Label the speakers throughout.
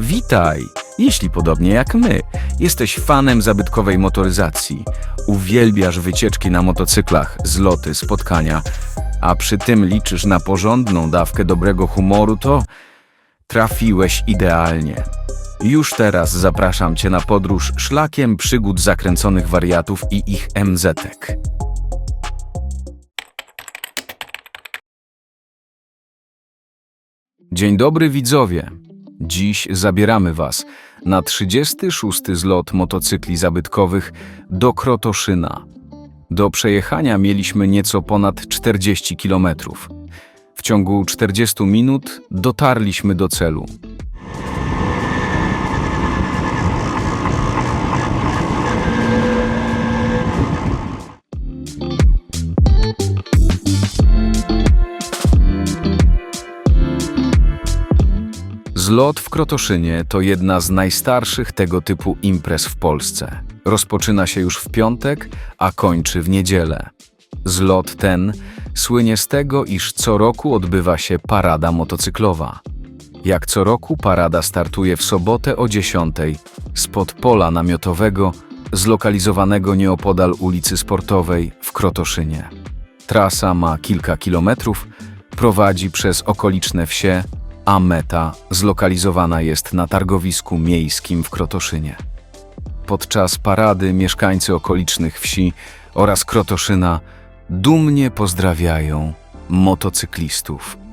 Speaker 1: Witaj! Jeśli podobnie jak my, jesteś fanem zabytkowej motoryzacji, uwielbiasz wycieczki na motocyklach, zloty, spotkania, a przy tym liczysz na porządną dawkę dobrego humoru, to trafiłeś idealnie. Już teraz zapraszam Cię na podróż szlakiem przygód zakręconych wariatów i ich MZ-ek. Dzień dobry widzowie. Dziś zabieramy Was na 36. zlot motocykli zabytkowych do Krotoszyna. Do przejechania mieliśmy nieco ponad 40 km. W ciągu 40 minut dotarliśmy do celu. Zlot w Krotoszynie to jedna z najstarszych tego typu imprez w Polsce. Rozpoczyna się już w piątek, a kończy w niedzielę. Zlot ten słynie z tego, iż co roku odbywa się parada motocyklowa. Jak co roku parada startuje w sobotę o 10 spod pola namiotowego zlokalizowanego nieopodal ulicy Sportowej w Krotoszynie. Trasa ma kilka kilometrów, prowadzi przez okoliczne wsie, a meta zlokalizowana jest na targowisku miejskim w Krotoszynie. Podczas parady mieszkańcy okolicznych wsi oraz Krotoszyna dumnie pozdrawiają motocyklistów.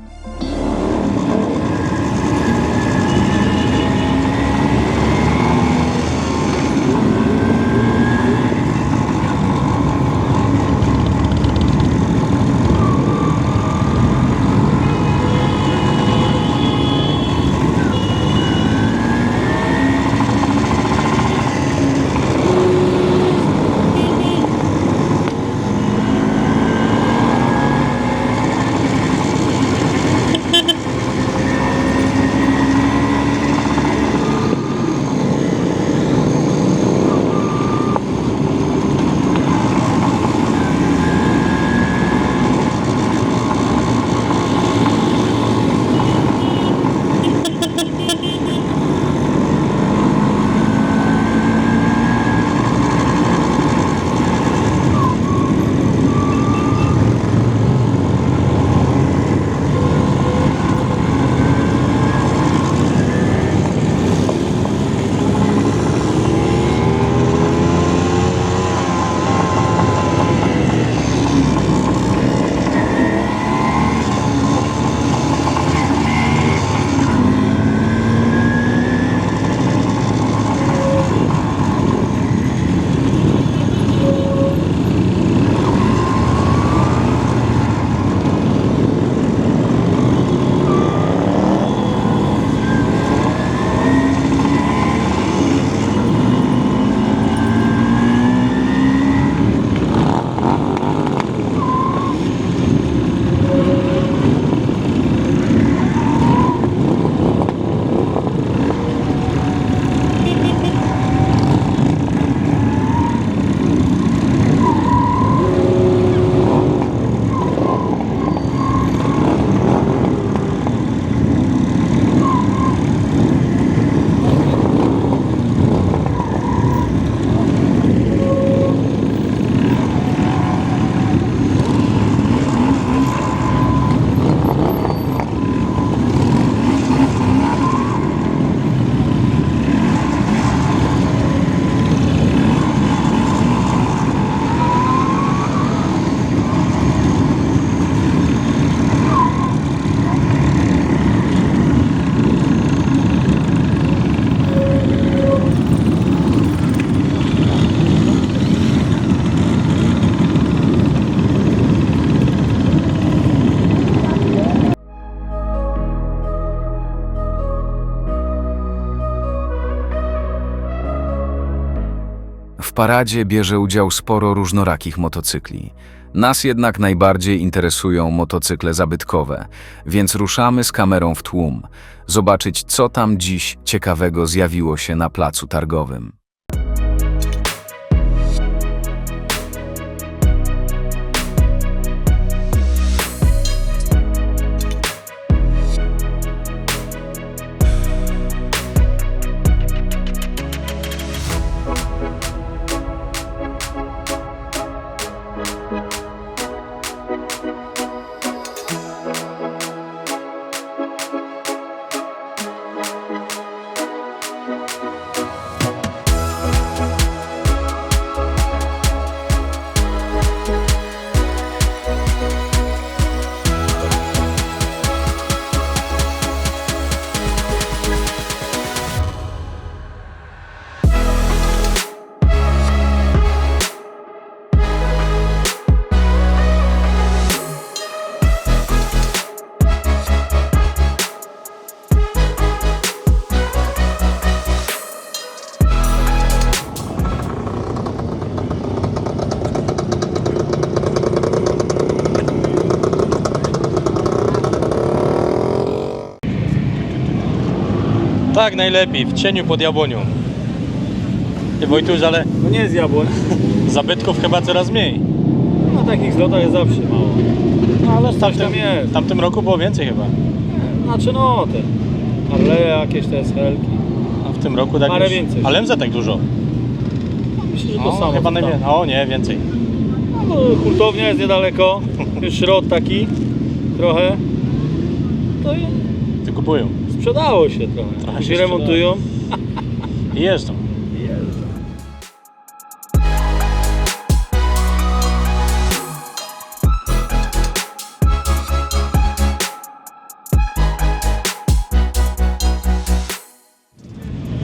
Speaker 1: W paradzie bierze udział sporo różnorakich motocykli. Nas jednak najbardziej interesują motocykle zabytkowe, więc ruszamy z kamerą w tłum, zobaczyć co tam dziś ciekawego zjawiło się na placu targowym.
Speaker 2: thank you Tak, najlepiej, w cieniu pod jabłonią. Ty Wojtuś, ale
Speaker 3: No nie jest jabłoń.
Speaker 2: zabytków chyba coraz mniej.
Speaker 3: Na takich zlotach jest zawsze mało.
Speaker 2: No ale w
Speaker 3: tam
Speaker 2: tamtym,
Speaker 3: jest.
Speaker 2: w tamtym roku było więcej chyba.
Speaker 3: Znaczy no te Harley jakieś te SL-ki.
Speaker 2: A w tym roku tak
Speaker 3: Parę
Speaker 2: już-
Speaker 3: więcej.
Speaker 2: Ale MZ tak dużo.
Speaker 3: Myślę, że to
Speaker 2: No,
Speaker 3: samo.
Speaker 2: chyba
Speaker 3: tam.
Speaker 2: najwięcej. O nie, więcej.
Speaker 3: No, hurtownia jest niedaleko. Szrot taki trochę. To i
Speaker 2: Wykupują
Speaker 3: sprzedało się trochę.
Speaker 2: Trochę
Speaker 3: Się remontują.
Speaker 2: i jeżdżą.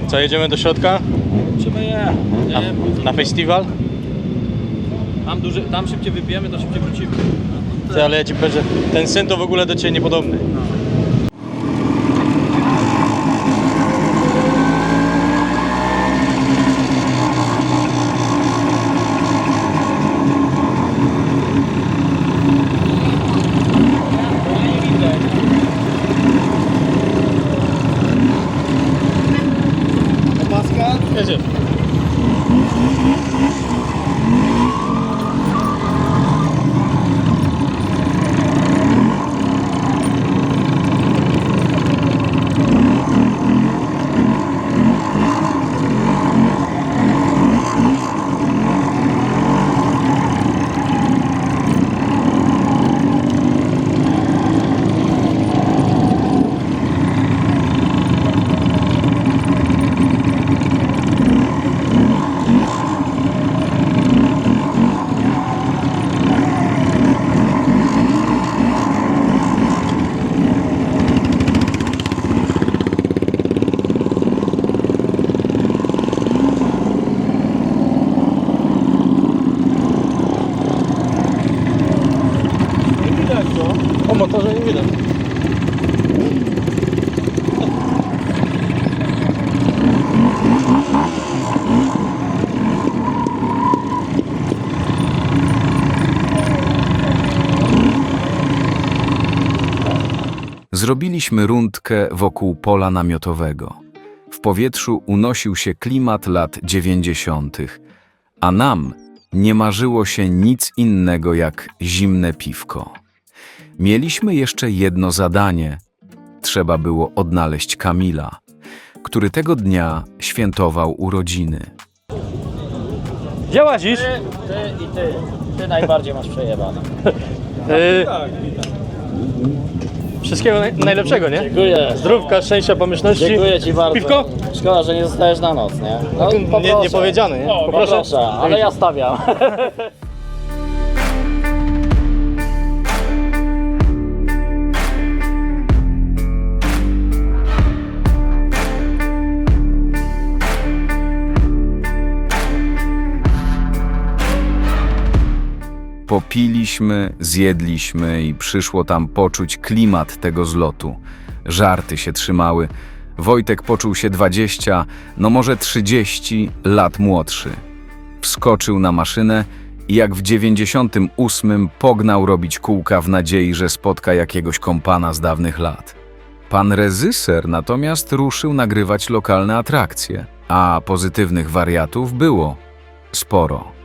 Speaker 2: Co, jedziemy do środka?
Speaker 3: Trzeba je.
Speaker 2: Na, na festiwal?
Speaker 3: Tam, duży, tam szybciej wypijemy, to szybciej wrócimy.
Speaker 2: Ty, ale ja ci powiem, że ten syn to w ogóle do Ciebie niepodobny.
Speaker 3: Opaska?
Speaker 2: Jedziesz.
Speaker 3: Nie widać co?
Speaker 2: O motorze nie widać.
Speaker 1: Zrobiliśmy rundkę wokół pola namiotowego. W powietrzu unosił się klimat lat dziewięćdziesiątych, a nam nie marzyło się nic innego jak zimne piwko. Mieliśmy jeszcze jedno zadanie. Trzeba było odnaleźć Kamila, który tego dnia świętował urodziny.
Speaker 2: Gdzie łazisz?
Speaker 4: Ty, ty i ty. Ty najbardziej masz przejebane.
Speaker 2: Yy,
Speaker 3: Tak, widać.
Speaker 2: Wszystkiego naj- najlepszego, nie?
Speaker 4: Dziękuję.
Speaker 2: Zdrówka, szczęścia, pomyślności.
Speaker 4: Dziękuję ci bardzo.
Speaker 2: Piwko?
Speaker 4: Szkoda, że nie zostajesz na noc, nie? No,
Speaker 2: Nie-
Speaker 4: poproszę.
Speaker 2: nie powiedziane, nie? Poproszę?
Speaker 4: poproszę, ale ja stawiam.
Speaker 1: Popiliśmy, zjedliśmy i przyszło tam poczuć klimat tego zlotu. Żarty się trzymały. Wojtek poczuł się 20, no może 30 lat młodszy. Wskoczył na maszynę i jak w 98 pognał robić kółka w nadziei, że spotka jakiegoś kompana z dawnych lat. Pan rezyser natomiast ruszył nagrywać lokalne atrakcje, a pozytywnych wariatów było sporo.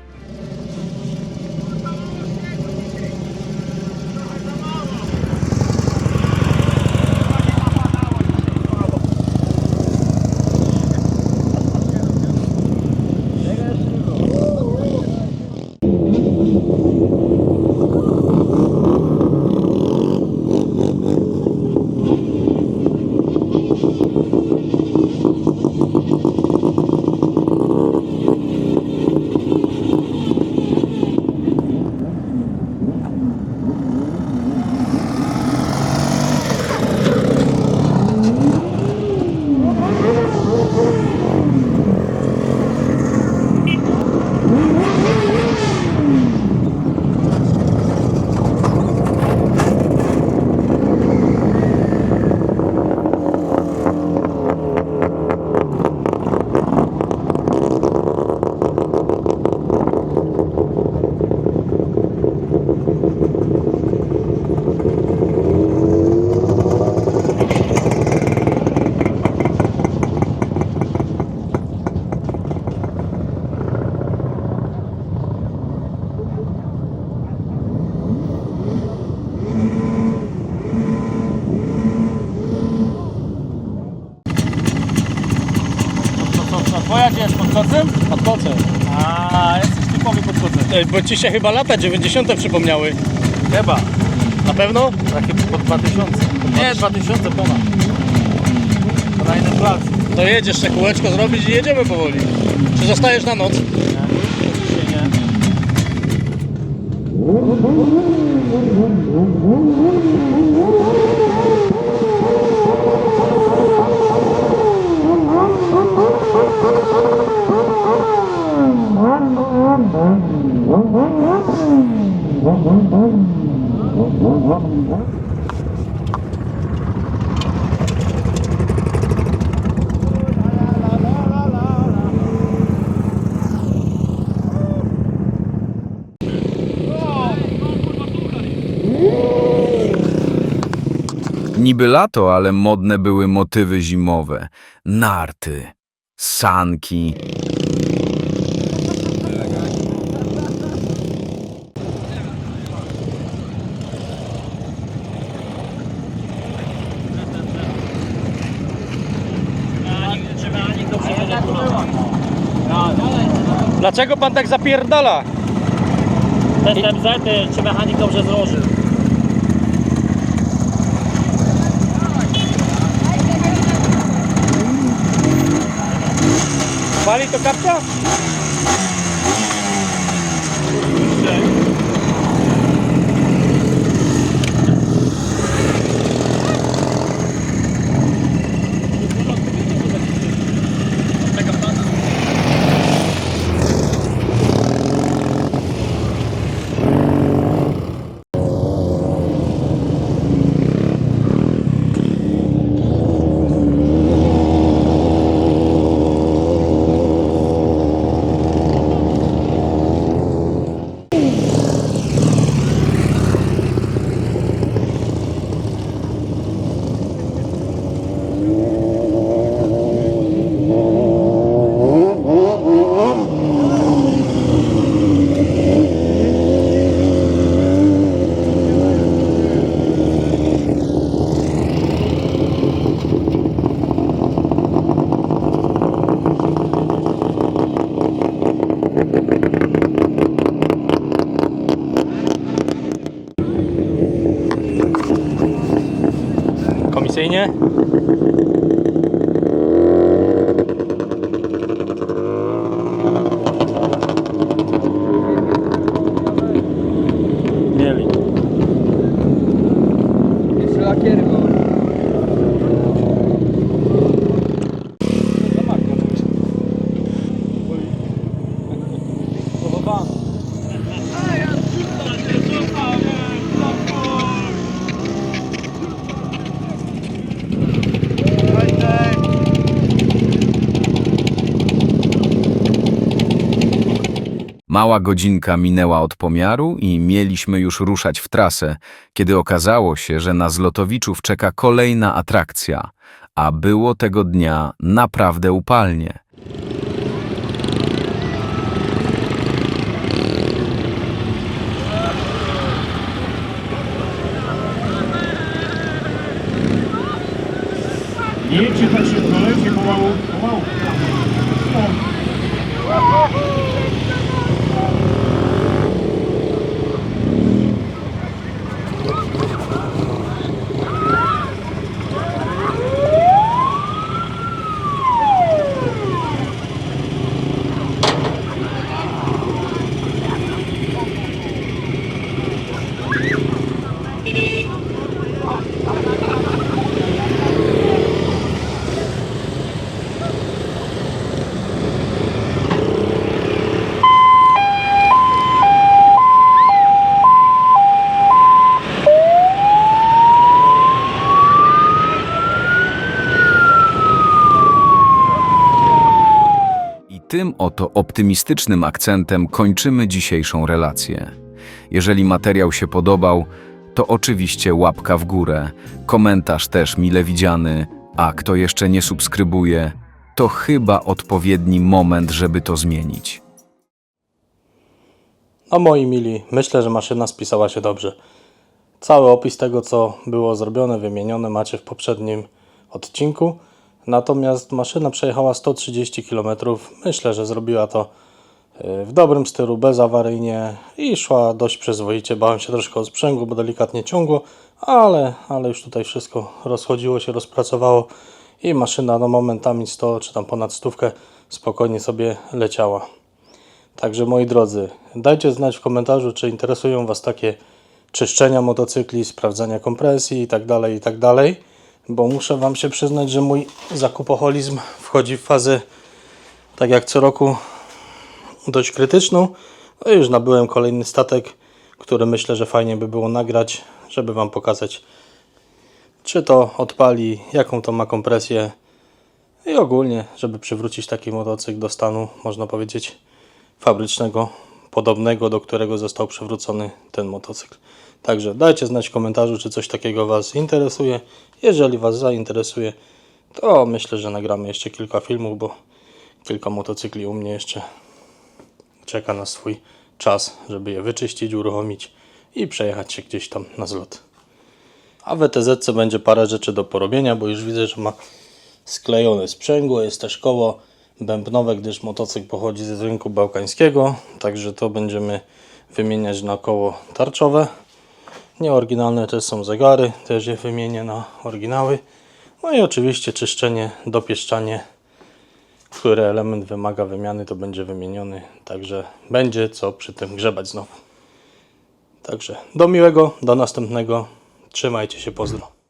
Speaker 2: Bo ci się chyba lata 90. przypomniały.
Speaker 3: Chyba.
Speaker 2: Na pewno?
Speaker 3: Takie pod 2000. Nie, 2000 ponad. Kolejny plac.
Speaker 2: To jedziesz jeszcze kółeczko zrobić i jedziemy powoli. Czy zostajesz na noc?
Speaker 3: Nie, nie.
Speaker 1: Niby lato, ale modne były motywy zimowe. Narty, sanki.
Speaker 2: Dlaczego pan tak zapierdala?
Speaker 4: Bez MZ czy mechanik dobrze złożył?
Speaker 2: Pali to kapcia? 你
Speaker 3: 看
Speaker 1: Mała godzinka minęła od pomiaru i mieliśmy już ruszać w trasę, kiedy okazało się, że na Zlotowiczów czeka kolejna atrakcja, a było tego dnia naprawdę upalnie.
Speaker 5: Nie jedźcie tak szybko, pomału, pomału.
Speaker 1: Oto optymistycznym akcentem kończymy dzisiejszą relację. Jeżeli materiał się podobał, to oczywiście łapka w górę, komentarz też mile widziany, a kto jeszcze nie subskrybuje, to chyba odpowiedni moment, żeby to zmienić.
Speaker 2: No moi mili, myślę, że maszyna spisała się dobrze. Cały opis tego, co było zrobione, wymienione macie w poprzednim odcinku. Natomiast maszyna przejechała 130 km. Myślę, że zrobiła to y, w dobrym stylu, bezawaryjnie i szła dość przyzwoicie. Bałem się troszkę o sprzęgło, bo delikatnie ciągło, ale, ale już tutaj wszystko rozchodziło się, rozpracowało i maszyna no momentami 100 czy tam ponad stówkę spokojnie sobie leciała. Także moi drodzy, dajcie znać w komentarzu, czy interesują Was takie czyszczenia motocykli, sprawdzania kompresji i tak Bo muszę Wam się przyznać, że mój zakupoholizm wchodzi w fazę, tak jak co roku, dość krytyczną. No już nabyłem kolejny statek, który myślę, że fajnie by było nagrać, żeby Wam pokazać, czy to odpali, jaką to ma kompresję i ogólnie, żeby przywrócić taki motocykl do stanu, można powiedzieć, fabrycznego, podobnego, do którego został przywrócony ten motocykl. Także dajcie znać w komentarzu, czy coś takiego Was interesuje. Jeżeli Was zainteresuje, to myślę, że nagramy jeszcze kilka filmów, bo kilka motocykli u mnie jeszcze czeka na swój czas, żeby je wyczyścić, uruchomić i przejechać się gdzieś tam na zlot. A w ETZ będzie parę rzeczy do porobienia, bo już widzę, że ma sklejone sprzęgło, jest też koło bębnowe, gdyż motocykl pochodzi z rynku bałkańskiego, także to będziemy wymieniać na koło tarczowe. Nieoryginalne też są zegary, też je wymienię na oryginały. No i oczywiście czyszczenie, dopieszczanie, który element wymaga wymiany, to będzie wymieniony, także będzie co przy tym grzebać znowu. Także do miłego, do następnego, trzymajcie się, pozdro.